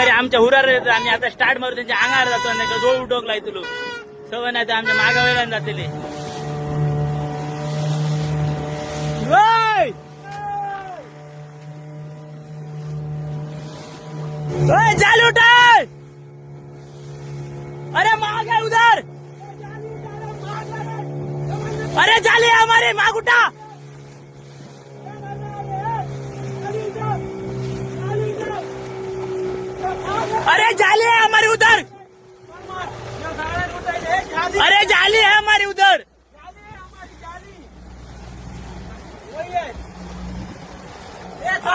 आमच्या हुरार येतो आम्ही आता स्टार्ट मारू त्यांच्या अंगार जातो नाही का जोड उठोकलाय तुलो सवय नाही तर आमच्या मागा वेळाने जातले चालू उठाय! अरे माग आहे उधर! अरे जाली हमारे माग उठा! अरे जाली है हमारी उधर। अरे जाली है हमारी उधर।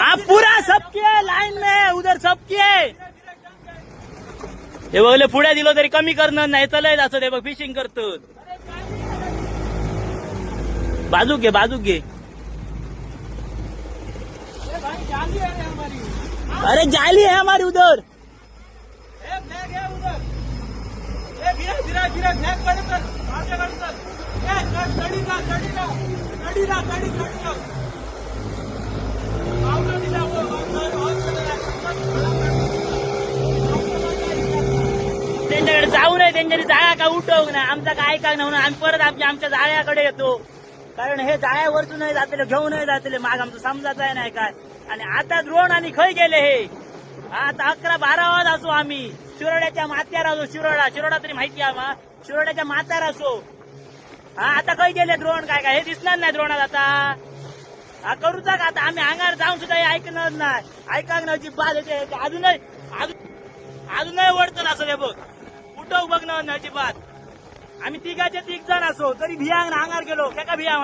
आप पूरा सबकी आहे लाईन में उधर सबकी आहे हे बघले पुढे दिलो तरी कमी करणं नाही चलय असं ते बघ फिशिंग करतो. बाजू घे बाजू घे. अरे जाली है हमारी उधर. त्यांच्याकडे जाऊ नये त्यांच्याकडे जाळ्या का उठव ना आमचा काय का नव्हतं. आम्ही परत आमच्या आमच्या जाळ्याकडे येतो. कारण हे जाळ्यावरतून नाही जातले घेऊन नाही जातले माग आमचं समजायचं आहे नाही काय? आणि आता द्रोण आणि खय गेले हे? आता अकरा बारा वाज असो आम्ही. शिरोड्याच्या मात्यार असो शिरोडा. शिरोडा तरी माहिती आहे आम्हा. शिरोड्याच्या मात्यार असो. हा आता खय गेले द्रोण? काय काय? हे दिसणार नाही द्रोणात आता. हा करूचा का आता? आम्ही अंगार जाऊन सुद्धा हे ऐकणार नाही. ऐकाक ना अजिबात येते अजूनही अजूनही वडतं असं हे बघ. कुठं बघणार ना अजिबात आम्ही तिघाचे तिघ जण असो. तरी भियांग अंगार गेलो. काय का भिया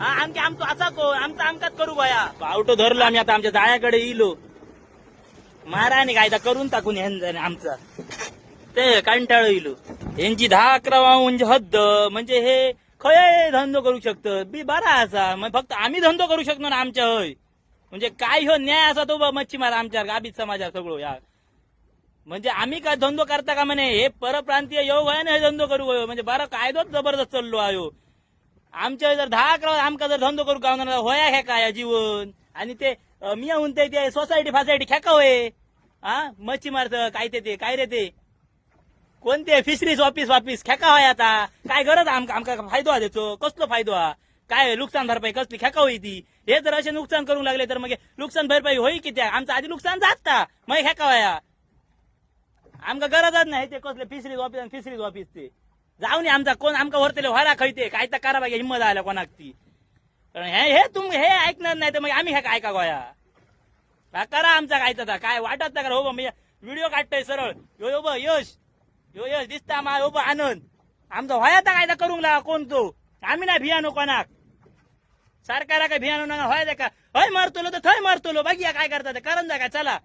हा आणखी आमचो असा को आमचा आमकाच करू बया. आवटो धरलो आम्ही आता. आमच्या जाळ्याकडे येलो महाराणी कायदा करून टाकून ह्यांचा आमचा. ते कंटाळ येलो यांची दहा अकरा म्हणजे हद्द म्हणजे हे खय धंदो करू शकतं. बी बरा असा. मग फक्त आम्ही धंदो करू शकतो ना आमच्या हय. म्हणजे काय हो न्याय असा तो मच्छीमार आमच्या गाबीत समाजात सगळं या. म्हणजे आम्ही काय धंदो करता का म्हणे? हे परप्रांतीय योग आहे ना हे धंदो करू होय. म्हणजे बरं कायदोच जबरदस्त चाललो आयो. आमच्या जर दहा अकरा आमका जर धंदो करू का होया हे काय जीवन आणि ते मी येऊन ते सोसायटी फासायटी खेका होय? हा? मच्छी मच्छीमारचं काय ते ते? काय रे ते? कोणते? फिशरीज ऑफिस वापिस खेका होय आता. काय गरज आमका आमका फायदो हा त्याचो कसलो फायदो? हा काय नुकसान भरपाई कसली? खेका होई ती? हे जर असे नुकसान करू लागले तर मग नुकसान भरपाई होई किती आमचं आधी नुकसान जाता मग खेका होया. आमका गरजच नाही ते कसले फिशरीज ऑफिस फिशरीज ऑफिस ते. जाऊन ये आमचा कोण आमका वरतले व्हायला खैते काय तर करा पाहिजे हिंमत आल्या कोणाक ती. कारण हे हे तुम हे ऐकणार नाही तर मग आम्ही हे काय का गोया. हा, करा आमचा काय तर काय वाटत नाही करा. हो बा, मी व्हिडिओ काढतोय सरळ. यो यो बा यश. यो यश दिसता मा यो हो, बा आनंद. आमचा व्हाया तर काय तर करून लागा कोण तो? आम्ही ना भियानो कोणाक. सरकारा काय भियानो ना व्हायचं का? हय मारतलो तर थंय मारतलो बघिया काय करता ते करून जा काय चला.